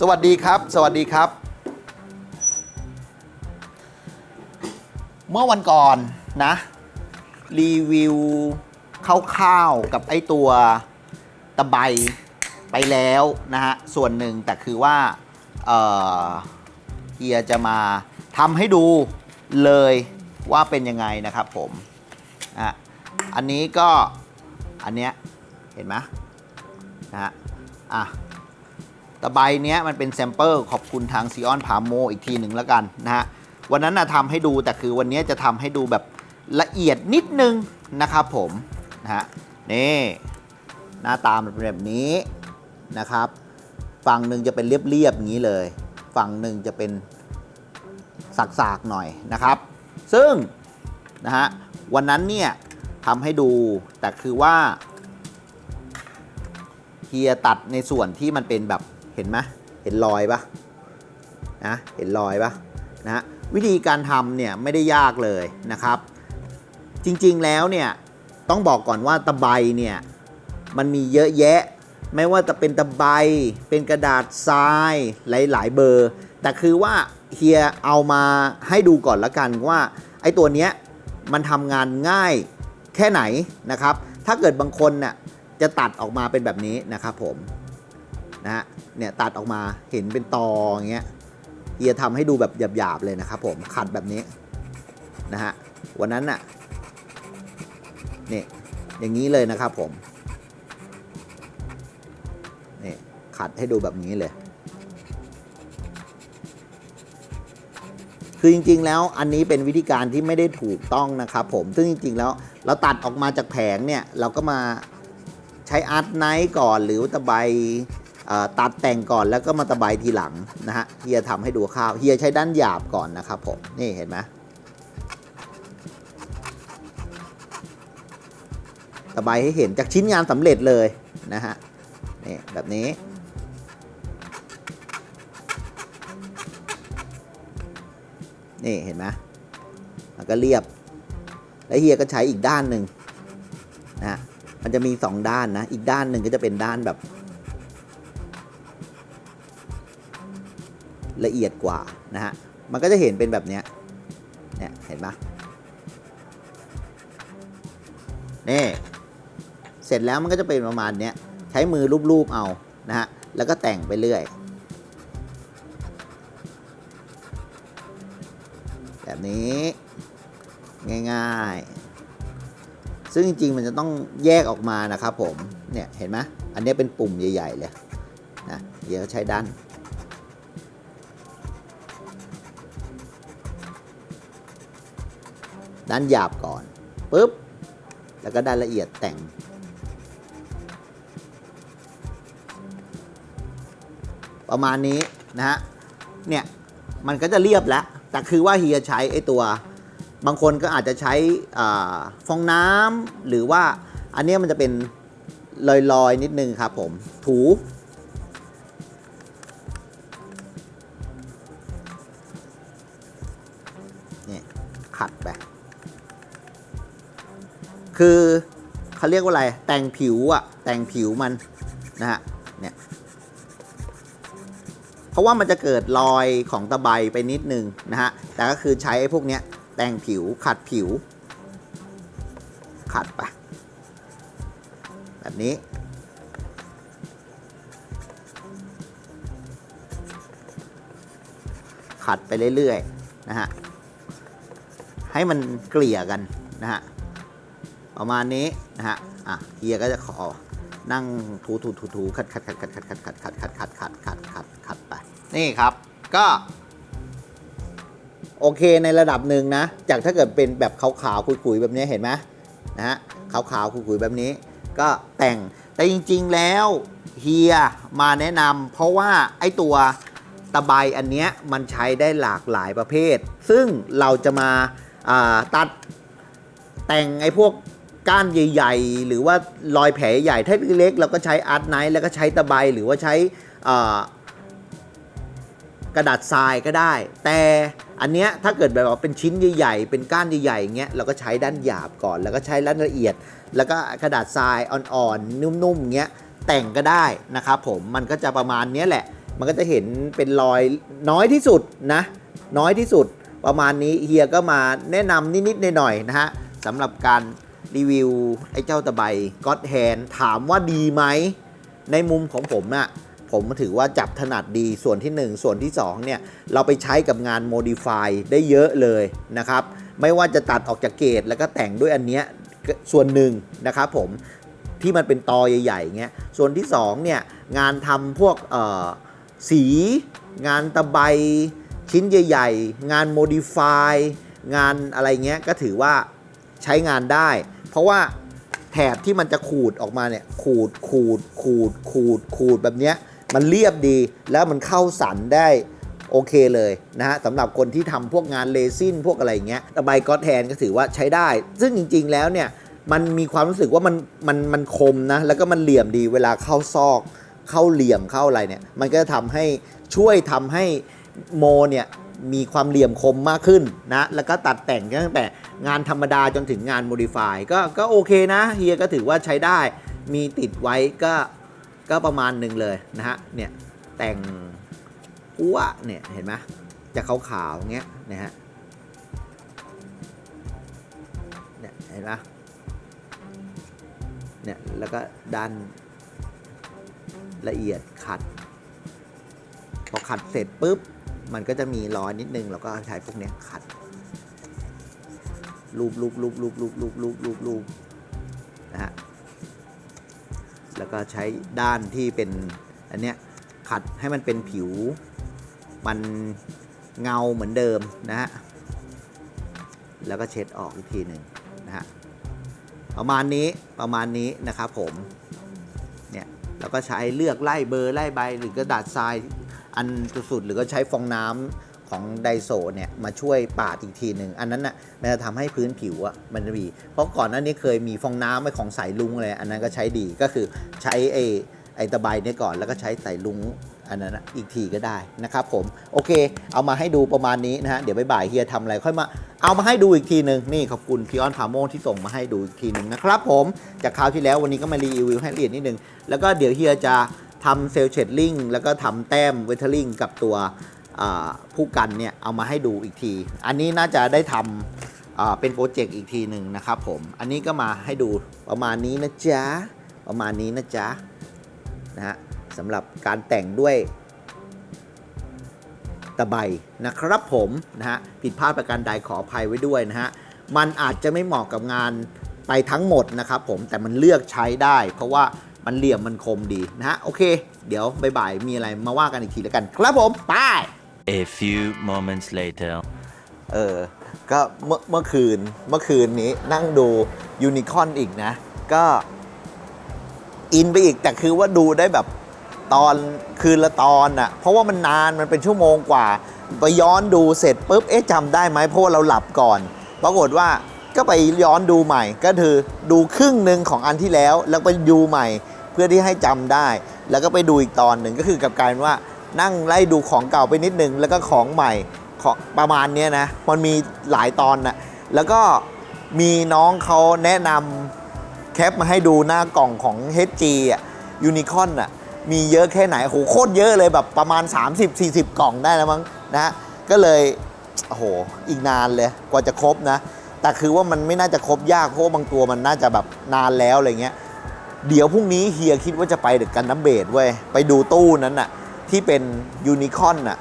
สวัสดีครับ สวัสดีครับ เมื่อวันก่อนนะ รีวิวคร่าวๆกับไอตัวตะไบไปแล้วนะฮะ ส่วนหนึ่งแต่คือว่าเเฮียจะมาทำให้ดูเลยว่าเป็นยังไงนะครับผมอะอันนี้ก็อันเนี้ยเห็นไหมนะฮะอะ ตะไบเนี้ยมันเป็นแซมเปิลขอบคุณทางซีออนพาโมอีกทีหนึ่งแล้วกันนะฮะวันนั้นนะทำให้ดูแต่คือวันนี้จะทำให้ดูแบบละเอียดนิดนึงนะครับผมนะฮะนี่หน้าตามันเป็นแบบนี้นะครับ ฝั่งหนึ่งจะเป็นเรียบๆอย่างนี้เลย ฝั่งหนึ่งจะเป็นสากๆหน่อยนะครับ ซึ่งนะฮะวันนั้นเนี่ยทำให้ดูแต่คือว่าเฮียตัดในส่วนที่มันเป็นแบบ เห็นไหมเห็นรอยปะนะเห็นรอยปะนะฮะวิธีการทำเนี่ยไม่ได้ยากเลยนะครับ จริงๆแล้วเนี่ยต้องบอกก่อนว่าตะไบเนี่ยมันมีเยอะแยะ ไม่ว่าจะเป็นตะไบเป็นกระดาษทรายหลายๆเบอร์ แต่คือว่าเฮียเอามาให้ดูก่อนละกันว่าไอ้ตัวเนี้ยมันทำงานง่ายแค่ไหนนะครับ ถ้าเกิดบางคนน่ะจะตัดออกมาเป็นแบบนี้นะครับผม นะฮะเนี่ยตัดออกมาเห็นเป็นตออย่างเงี้ยเฮียทำให้ดูแบบหยาบๆเลยนะครับผมขัดแบบนี้นะฮะวันนั้นน่ะนี่อย่างนี้เลยนะครับผมนี่ขัดให้ดูแบบนี้เลย คือจริงๆแล้วอันนี้เป็นวิธีการที่ไม่ได้ถูกต้องนะครับผมซึ่งจริงๆแล้วเราตัดออกมาจากแผงเนี่ยเราก็มาใช้อาร์ตไนท์ก่อนหรือตะไบ ตัดแต่งก่อนแล้วก็มาตะไบทีหลังนะฮะเฮียทำให้ดูข้าวเฮียใช้ด้านหยาบก่อนนะครับผมนี่เห็นไหมตะไบให้เห็นจากชิ้นงานสำเร็จเลยนะฮะนี่แบบนี้นี่เห็นไหมมันก็เรียบ แล้วเฮียก็ใช้อีกด้านหนึ่งนะมันจะมีสองด้านนะ อีกด้านหนึ่งก็จะเป็นด้านแบบ ละเอียดกว่านะฮะ มันก็จะเห็นเป็นแบบนี้เนี่ยเห็นปะนี่เสร็จแล้วมันก็จะเป็นประมาณนี้ใช้มือรูปๆเอานะฮะ แล้วก็แต่งไปเรื่อย แบบนี้ง่ายๆ ซึ่งจริงๆ มันจะต้องแยกออกมานะครับผม เนี่ยเห็นไหมอันนี้เป็นปุ่มใหญ่ ๆ เลยนะเดี๋ยวใช้ด้าน ด้านหยาบก่อนปุ๊บ แล้วก็ด้านละเอียดแต่ง ประมาณนี้นะฮะ เนี่ย มันก็จะเรียบแล้ว แต่คือว่าเฮียใช้ไอ้ตัว บางคนก็อาจจะใช้ฟองน้ำหรือว่าอันเนี้ยมันจะเป็นลอยๆ นิดนึงครับผม ถูเนี่ยขัดไป คือเขาเรียกว่าอะไร แต่งผิวอะแต่งผิวมันนะฮะ เนี่ย เพราะว่ามันจะเกิดรอยของตะไบไปนิดนึงนะฮะ แต่ก็คือใช้ไอ้พวกเนี้ยแต่งผิวขัดผิว ขัดไปแบบนี้ขัดไปเรื่อยๆนะฮะ ให้มันเกลี่ยกันนะฮะ ประมาณนี้นะฮะอะเฮียก็จะขอนั่งถูถูถูถูขัดขัดขัดขัดขัดขัดขัดขัดขัดขัดขัดขัดขัดขัดไปนี่ครับก็ โอเคในระดับหนึ่งนะ จากถ้าเกิดเป็นแบบขาวๆคุยๆแบบนี้เห็นไหมนะฮะขาวๆคุยๆแบบนี้ ก็แต่งแต่จริงๆแล้วเฮียมาแนะนำเพราะว่าไอ้ตัวตะไบอันเนี้ยมันใช้ได้หลากหลายประเภท ซึ่งเราจะมาาตัดแต่งไอ้พวก ก้านใหญ่ๆ หรือว่ารอยแผลใหญ่ถ้าเล็กเราก็ใช้อาร์ตไนท์แล้วก็ใช้ตะไบหรือว่าใช้กระดาษทรายก็ได้ แต่อันเนี้ยถ้าเกิดแบบว่าเป็นชิ้นใหญ่ๆ เป็นก้านใหญ่ๆอย่างเงี้ยเราก็ใช้ด้านหยาบก่อน แล้วก็ใช้ด้านละเอียด แล้วก็กระดาษทรายอ่อนๆนุ่มๆเงี้ยแต่งก็ได้นะครับผมมันก็จะประมาณนี้แหละ มันก็จะเห็นเป็นรอยน้อยที่สุดนะน้อยที่สุดประมาณนี้เฮียก็มาแนะนำนิดๆหน่อยๆนะฮะสำหรับการ รีวิวไอ้เจ้าตะไบก็อดแฮนถามว่าดีไหม ในมุมของผมนะ่ะผมถือว่าจับถนัดดีส่วนที่ 1 ส่วนที่2เนี่ยเราไปใช้กับงาน modify ได้เยอะเลยนะครับ ไม่ว่าจะตัดออกจากเกตแล้วก็แต่งด้วยอันเนี้ยส่วนหนึ่งนะครับผมที่มันเป็นตอใหญ่ๆเงี้ยส่วนที่2เนี่ยงานทำพวกเอ่อสี งานตะไบชิ้นใหญ่ ๆ งาน modify งานอะไรเงี้ยก็ถือว่าใช้งานได้ เพราะว่าแถบที่มันจะขูดออกมาเนี่ยขูดขูดขูดขูดขูดแบบเนี้ยมันเรียบดีแล้วมันเข้าสันได้โอเคเลยนะฮะสำหรับคนที่ทำพวกงานเลซินพวกอะไรอย่างเงี้ยตะไบก็อตแทนก็ถือว่าใช้ได้ ซึ่งจริง ๆ แล้วเนี่ยมันมีความรู้สึกว่ามันมันมันคมนะแล้วก็มันเหลี่ยมดีเวลาเข้าซอก เข้าเหลี่ยมเข้าอะไรเนี่ยมันก็จะทำให้ช่วยทำให้โมเนี่ย มีความเหลี่ยมคมมากขึ้นนะ แล้วก็ตัดแต่งตั้งแต่งานธรรมดาจนถึงงาน modify ก็ก็โอเคนะเฮียก็ถือว่าใช้ได้ มีติดไว้ก็ก็ประมาณหนึ่งเลยนะฮะ เนี่ยแต่งอ้วเนี่ยเห็นไหมจะขาวๆเงี้ยนะฮะ เนี่ยเห็นไหมเนี่ยแล้วก็ดันละเอียดขัด พอขัดเสร็จปุ๊บ มันก็จะมีรอยนิดนึง แล้วก็ใช้พวกนี้ขัดรูปรูปรูปรูปรูปรูปรูปรูปรูปนะฮะ แล้วก็ใช้ด้านที่เป็นอันเนี้ยขัดให้มันเป็นผิว มันเงาเหมือนเดิมนะฮะ แล้วก็เช็ดออกอีกทีหนึ่งนะฮะ ประมาณนี้ประมาณนี้นะครับผม เนี่ย แล้วก็ใช้เลือกไล่เบอร์ไล่ใบหรือกระดาษทราย อันสุดๆหรือก็ใช้ฟองน้ำของไดโซเนี่ยมาช่วยปาดอีกทีหนึ่งอันนั้นน่ะมันจะทำให้พื้นผิวอะมันจะมีเพราะก่อนหน้านี้เคยมีฟองน้ำไอของสายลุงอะไรอันนั้นก็ใช้ดีก็คือใช้ไอไอตะไบเนี่ยก่อนแล้วก็ใช้สายลุงอันนั้นนะอีกทีก็ได้นะครับผมโอเค เอามาให้ดูประมาณนี้นะฮะเดี๋ยวบ่ายเฮียทำอะไรค่อยมาเอามาให้ดูอีกทีหนึ่งนี่ขอบคุณพี่ออนพาโมที่ส่งมาให้ดูอีกทีหนึ่งนะครับผมจากคราวที่แล้ววันนี้ก็มารีวิวให้ละเอียดนิดนึงแล้วก็เดี๋ยวเฮียจะ ทำเซลล์เชดลิงแล้วก็ทำแต้มเวทเทอริงกับตัวผู้กันเนี่ยเอามาให้ดูอีกที อันนี้น่าจะได้ทำเป็นโปรเจกต์อีกทีหนึ่งนะครับผม อันนี้ก็มาให้ดูประมาณนี้นะจ๊ะ ประมาณนี้นะจ๊ะนะฮะสำหรับการแต่งด้วยตะไบนะครับผมนะฮะผิดพลาดประการใดขออภัยไว้ด้วยนะฮะมันอาจจะไม่เหมาะกับงานไปทั้งหมดนะครับผมแต่มันเลือกใช้ได้ เพราะว่า มันเหลี่ยมมันคมดีนะฮะ โอเค เดี๋ยวบ่ายๆมีอะไรมาว่ากันอีกทีแล้วกัน ครับผมไป A few moments later. เออ ก็เมื่อเมื่อคืนเมื่อคืนนี้นั่งดูยูนิคอนอีกนะ ก็อินไปอีก แต่คือว่าดูได้แบบตอนคืนละตอนอะเพราะว่ามันนานมันเป็นชั่วโมงกว่า ไปย้อนดูเสร็จปุ๊บ เอ๊ะจำได้ไหมเพราะว่าเราหลับก่อน ปรากฏว่าก็ไปย้อนดูใหม่ ก็คือดูครึ่งหนึ่งของอันที่แล้ว แล้วไปดูใหม่เพื่อที่ให้จำได้ แล้วก็ไปดูอีกตอนหนึ่งก็คือกับการว่านั่งไล่ดูของเก่าไปนิดนึง แล้วก็ของใหม่ของประมาณนี้นะมันมีหลายตอนนะแล้วก็มีน้องเขาแนะนำแคปมาให้ดูหน้ากล่องของ HG อะยูนิคอนอะมีเยอะแค่ไหนโหโคตรเยอะเลยแบบประมาณ 30-40 กล่องได้แล้วมั้งนะก็เลยโอ้โหอีกนานเลยกว่าจะครบนะ แต่คือว่ามันไม่น่าจะครบยากเพราะบางตัวมันน่าจะแบบนานแล้วอะไรเงี้ย เดี๋ยวพรุ่งนี้เฮียคิดว่าจะไปเด็กกันน้ำเบดเว้ย ไปดูตู้นั้นน่ะ ที่เป็นยูนิคอนน่ะ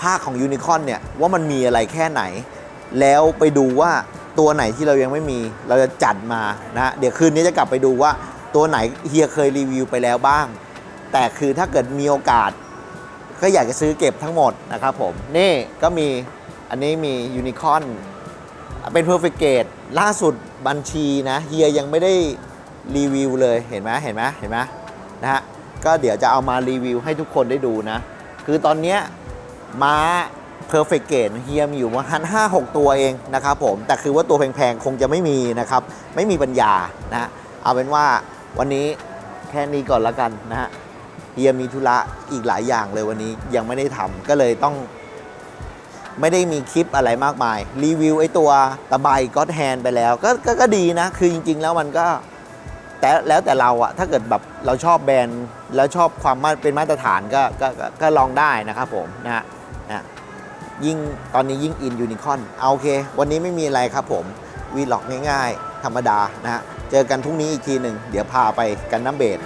ภาคของยูนิคอนเนี่ย ว่ามันมีอะไรแค่ไหน แล้วไปดูว่าตัวไหนที่เรายังไม่มีเราจะจัดมานะ เดี๋ยวคืนนี้จะกลับไปดูว่าตัวไหนเฮียเคยรีวิวไปแล้วบ้าง แต่คือถ้าเกิดมีโอกาส ก็อยากจะซื้อเก็บทั้งหมดนะครับผม นี่ก็มีอันนี้มียูนิคอนเป็น Perfect Gate ล่าสุดบัญชีนะเฮียยังไม่ได้ รีวิวเลยเห็นไหมเห็นไหมเห็นไหมนะฮะก็เดี๋ยวจะเอามารีวิวให้ทุกคนได้ดูนะ คือตอนเนี้ยม้า Perfect Gate เฮียมอยู่ประมาณห้าหกตัวเองนะครับผม แต่คือว่าตัวแพงๆ คงจะไม่มีนะครับ ไม่มีปัญญานะเอาเป็นว่าวันนี้แค่นี้ก่อนละกันนะฮะเฮียมีธุระอีกหลายอย่างเลยวันนี้ยังไม่ได้ทำก็เลยต้อง ไม่ได้มีคลิปอะไรมากมาย รีวิวไอ้ตัวตะไบก็อดแฮนไปแล้ว ก็ก็ก็ดีนะ คือจริง ๆ แล้วมันก็ แต่แล้วแต่เราอะถ้าเกิดแบบเราชอบแบรนด์แล้วชอบความมาเป็นมาตรฐานก็ก็ก็ก็ลองได้นะครับผมนะฮะนะยิ่งตอนนี้ยิ่งอินยูนิคอนเอาโอเค วันนี้ไม่มีอะไรครับผมวีล็อกง่ายๆ ธรรมดานะฮะเจอกันพรุ่งนี้อีกทีหนึ่งเดี๋ยวพาไปกันน้ำเบส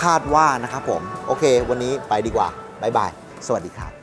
คาดว่านะครับผม โอเค วันนี้ไปดีกว่า บ๊ายบาย สวัสดีครับ